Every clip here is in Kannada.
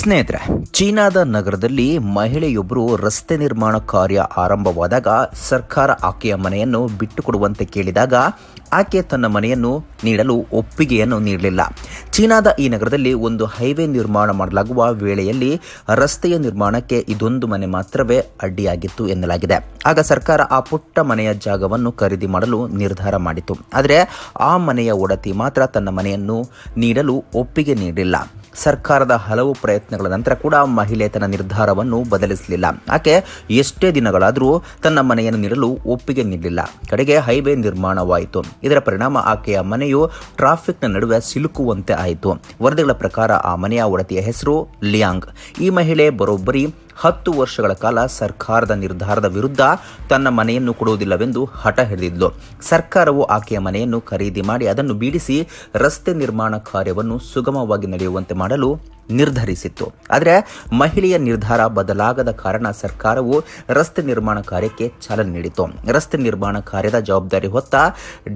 ಸ್ನೇಹಿತರೆ, ಚೀನಾದ ನಗರದಲ್ಲಿ ಮಹಿಳೆಯೊಬ್ಬರು ರಸ್ತೆ ನಿರ್ಮಾಣ ಕಾರ್ಯ ಆರಂಭವಾದಾಗ ಸರ್ಕಾರ ಆಕೆಯ ಮನೆಯನ್ನು ಬಿಟ್ಟುಕೊಡುವಂತೆ ಕೇಳಿದಾಗ ಆಕೆ ತನ್ನ ಮನೆಯನ್ನು ನೀಡಲು ಒಪ್ಪಿಗೆಯನ್ನು ನೀಡಲಿಲ್ಲ. ಚೀನಾದ ಈ ನಗರದಲ್ಲಿ ಒಂದು ಹೈವೇ ನಿರ್ಮಾಣ ಮಾಡಲಾಗುವ ವೇಳೆಯಲ್ಲಿ ರಸ್ತೆಯ ನಿರ್ಮಾಣಕ್ಕೆ ಇದೊಂದು ಮನೆ ಮಾತ್ರವೇ ಅಡ್ಡಿಯಾಗಿತ್ತು ಎನ್ನಲಾಗಿದೆ. ಆಗ ಸರ್ಕಾರ ಆ ಪುಟ್ಟ ಮನೆಯ ಜಾಗವನ್ನು ಖರೀದಿ ಮಾಡಲು ನಿರ್ಧಾರ ಮಾಡಿತು ಆದರೆ ಆ ಮನೆಯ ಒಡತಿ ಮಾತ್ರ ತನ್ನ ಮನೆಯನ್ನು ನೀಡಲು ಒಪ್ಪಿಗೆ ನೀಡಲಿಲ್ಲ. ಸರ್ಕಾರದ ಹಲವು ಪ್ರಯತ್ನಗಳ ನಂತರ ಕೂಡ ಮಹಿಳೆ ತನ್ನ ನಿರ್ಧಾರವನ್ನು ಬದಲಿಸಲಿಲ್ಲ. ಆಕೆ ಎಷ್ಟೇ ದಿನಗಳಾದರೂ ತನ್ನ ಮನೆಯನ್ನು ನೀಡಲು ಒಪ್ಪಿಗೆ ನೀಡಲಿಲ್ಲ. ಕಡೆಗೆ ಹೈವೇ ನಿರ್ಮಾಣವಾಯಿತು. ಇದರ ಪರಿಣಾಮ ಆಕೆಯ ಮನೆಯು ಟ್ರಾಫಿಕ್ನ ನಡುವೆ ಸಿಲುಕುವಂತೆ ಆಯಿತು. ವರದಿಗಳ ಪ್ರಕಾರ ಆ ಮನೆಯ ಒಡತಿಯ ಹೆಸರು ಲಿಯಾಂಗ್. ಈ ಮಹಿಳೆ ಬರೋಬ್ಬರಿ ಹತ್ತು ವರ್ಷಗಳ ಕಾಲ ಸರ್ಕಾರದ ನಿರ್ಧಾರದ ವಿರುದ್ಧ ತನ್ನ ಮನೆಯನ್ನು ಕೊಡುವುದಿಲ್ಲವೆಂದು ಹಠ ಹಿಡಿದಿದ್ದು ಸರ್ಕಾರವು ಆಕೆಯ ಮನೆಯನ್ನು ಖರೀದಿ ಮಾಡಿ ಅದನ್ನು ಬೀಡಿಸಿ ರಸ್ತೆ ನಿರ್ಮಾಣ ಕಾರ್ಯವನ್ನು ಸುಗಮವಾಗಿ ನಡೆಯುವಂತೆ ಮಾಡಲು ನಿರ್ಧರಿಸಿತ್ತು. ಆದರೆ ಮಹಿಳೆಯ ನಿರ್ಧಾರ ಬದಲಾಗದ ಕಾರಣ ಸರ್ಕಾರವು ರಸ್ತೆ ನಿರ್ಮಾಣ ಕಾರ್ಯಕ್ಕೆ ಚಾಲನೆ ನೀಡಿತು ರಸ್ತೆ ನಿರ್ಮಾಣ ಕಾರ್ಯದ ಜವಾಬ್ದಾರಿ ಹೊತ್ತ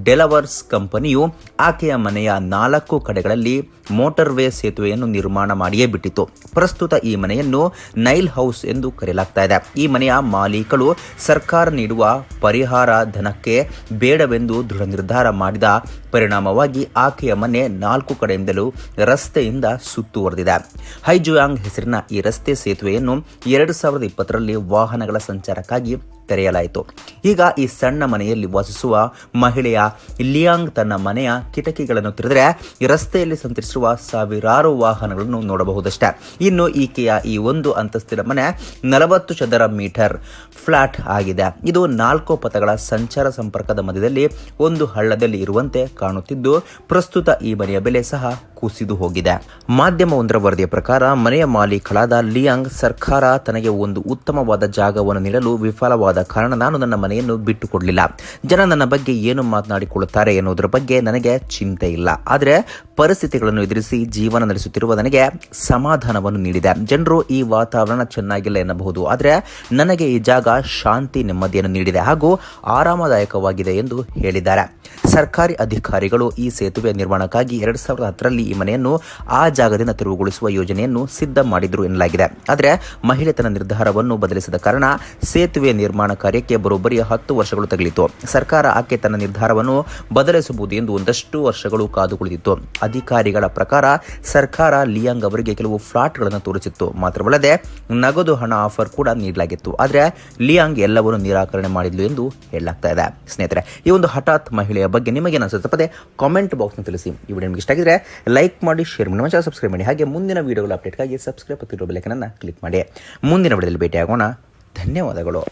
ಡೆಲವರ್ಸ್ ಕಂಪನಿಯು ಆಕೆಯ ಮನೆಯ ನಾಲ್ಕು ಕಡೆಗಳಲ್ಲಿ ಮೋಟಾರ್ವೇ ಸೇತುವೆಯನ್ನು ನಿರ್ಮಾಣ ಮಾಡಿಯೇ ಬಿಟ್ಟಿತು ಪ್ರಸ್ತುತ ಈ ಮನೆಯನ್ನು ನೈಲ್ ಹೌಸ್ ಎಂದು ಕರೆಯಲಾಗ್ತಾ ಇದೆ. ಈ ಮನೆಯ ಮಾಲೀಕರು ಸರ್ಕಾರ ನೀಡುವ ಪರಿಹಾರ ಧನಕ್ಕೆ ಬೇಡವೆಂದು ದೃಢ ನಿರ್ಧಾರ ಮಾಡಿದ ಪರಿಣಾಮವಾಗಿ ಆಕೆಯ ಮನೆ ನಾಲ್ಕು ಕಡೆಯಿಂದಲೂ ರಸ್ತೆಯಿಂದ ಸುತ್ತುವರೆದಿದೆ. ಹೈಜುಯಾಂಗ್ ಹೆಸರಿನ ಈ ರಸ್ತೆ ಸೇತುವೆಯನ್ನು ಎರಡು ಸಾವಿರದ ಇಪ್ಪತ್ತರಲ್ಲಿ ವಾಹನಗಳ ಸಂಚಾರಕ್ಕಾಗಿ ತೆರೆಯಲಾಯಿತು. ಈಗ ಈ ಸಣ್ಣ ಮನೆಯಲ್ಲಿ ವಾಸಿಸುವ ಮಹಿಳೆಯ ಲಿಯಾಂಗ್ ತನ್ನ ಮನೆಯ ಕಿಟಕಿಗಳನ್ನು ತೆರೆದರೆ ರಸ್ತೆಯಲ್ಲಿ ಸಂಚರಿಸುವ ಸಾವಿರಾರು ವಾಹನಗಳನ್ನು ನೋಡಬಹುದಷ್ಟೇ. ಇನ್ನು ಈಕೆಯ ಈ ಒಂದು ಅಂತಸ್ತಿನ ಮನೆ ನಲವತ್ತು ಚದರ ಮೀಟರ್ ಫ್ಲಾಟ್ ಆಗಿದೆ. ಇದು ನಾಲ್ಕು ಪಥಗಳ ಸಂಚಾರ ಸಂಪರ್ಕದ ಮಧ್ಯದಲ್ಲಿ ಒಂದು ಹಳ್ಳದಲ್ಲಿ ಇರುವಂತೆ ಕಾಣುತ್ತಿದ್ದು, ಪ್ರಸ್ತುತ ಈ ಮನೆಯ ಬೆಲೆ ಸಹ ಕುಸಿದು ಹೋಗಿದೆ. ಮಾಧ್ಯಮವೊಂದರ ವರದಿಯ ಪ್ರಕಾರ, ಮನೆಯ ಮಾಲೀಕಳಾದ ಲಿಯಾಂಗ್ ಸರ್ಕಾರ ತನಗೆ ಒಂದು ಉತ್ತಮವಾದ ಜಾಗವನ್ನು ನೀಡಲು ವಿಫಲವಾದ ಕಾರಣ ನಾನು ನನ್ನ ಮನೆಯನ್ನು ಬಿಟ್ಟು ಕೊಡಲಿಲ್ಲ ಜನ ನನ್ನ ಬಗ್ಗೆ ಏನು ಮಾತನಾಡಿಕೊಳ್ಳುತ್ತಾರೆ ಎನ್ನುವುದರ ಬಗ್ಗೆ ನನಗೆ ಚಿಂತೆ ಇಲ್ಲ. ಆದರೆ ಪರಿಸ್ಥಿತಿಗಳನ್ನು ಎದುರಿಸಿ ಜೀವನ ನಡೆಸುತ್ತಿರುವ ನನಗೆ ಸಮಾಧಾನವನ್ನು ನೀಡಿದೆ. ಜನರು ಈ ವಾತಾವರಣ ಚೆನ್ನಾಗಿಲ್ಲ ಎನ್ನಬಹುದು. ಆದರೆ ನನಗೆ ಈ ಜಾಗ ಶಾಂತಿ ನೆಮ್ಮದಿಯನ್ನು ನೀಡಿದೆ ಹಾಗೂ ಆರಾಮದಾಯಕವಾಗಿದೆ ಎಂದು ಹೇಳಿದ್ದಾರೆ. ಸರ್ಕಾರಿ ಅಧಿಕಾರಿಗಳು ಈ ಸೇತುವೆ ನಿರ್ಮಾಣಕ್ಕಾಗಿ ಎರಡ್ ಸಾವಿರದ ಹತ್ತರಲ್ಲಿ ಈ ಮನೆಯನ್ನು ಆ ಜಾಗದಿಂದ ತೆರವುಗೊಳಿಸುವ ಯೋಜನೆಯನ್ನು ಸಿದ್ಧ ಮಾಡಿದ್ರು ಎನ್ನಲಾಗಿದೆ. ಆದರೆ ಮಹಿಳೆ ತನ್ನ ನಿರ್ಧಾರವನ್ನು ಬದಲಿಸಿದ ಕಾರಣ ಸೇತುವೆ ನಿರ್ಮಾಣ ಕಾರ್ಯಕ್ಕೆ ಬರೋಬ್ಬರಿ ಹತ್ತು ವರ್ಷಗಳು ತಗಲಿತು ಸರ್ಕಾರ ಆಕೆ ತನ್ನ ನಿರ್ಧಾರವನ್ನು ಬದಲಿಸಬಹುದು ಎಂದು ಒಂದಷ್ಟು ವರ್ಷಗಳು ಕಾದು ಕುಳಿತಿತ್ತು ಅಧಿಕಾರಿಗಳ ಪ್ರಕಾರ ಸರ್ಕಾರ ಲಿಯಾಂಗ್ ಅವರಿಗೆ ಕೆಲವು ಫ್ಲಾಟ್ಗಳನ್ನು ತೋರಿಸಿತ್ತು. ಮಾತ್ರವಲ್ಲದೆ ನಗದು ಹಣ ಆಫರ್ ಕೂಡ ನೀಡಲಾಗಿತ್ತು. ಆದರೆ ಲಿಯಾಂಗ್ ಎಲ್ಲವನ್ನು ನಿರಾಕರಣೆ ಮಾಡಿದ್ಲು ಎಂದು ಹೇಳಲಾಗ್ತಾ ಇದೆ. ಸ್ನೇಹಿತರೆ, ಈ ಒಂದು ಹಠಾತ್ ಮಹಿಳೆಯ ಬಗ್ಗೆ ನಿಮಗೆ ಅನಿಸುತ್ತೆ ಪದೇ ಕಾಮೆಂಟ್ ಬಾಕ್ಸ್ನ ತಿಳಿಸಿ. ಈ ವಿಡಿಯೋ ನಿಮಗೆ ಇಷ್ಟ ಆಗಿದ್ರೆ ಲೈಕ್ ಮಾಡಿ ಶೇರ್ ಮಾಡಿ, ನಮ್ಮ ಸಬ್ಸ್ಕ್ರೈಬ್ ಮಾಡಿ. ಹಾಗೆ ಮುಂದಿನ ವೀಡಿಯೋಗಳ ಅಪ್ಡೇಟ್ಗಾಗಿ ಸಬ್ಸ್ಕ್ರೈಬ್ ಪತ್ತಿರೋ ಬೆಲೆಕನನ್ನು ಕ್ಲಿಕ್ ಮಾಡಿ. ಮುಂದಿನ ವಿಡಿಯೋದಲ್ಲಿ ಭೇಟಿಯಾಗೋಣ. ಧನ್ಯವಾದಗಳು.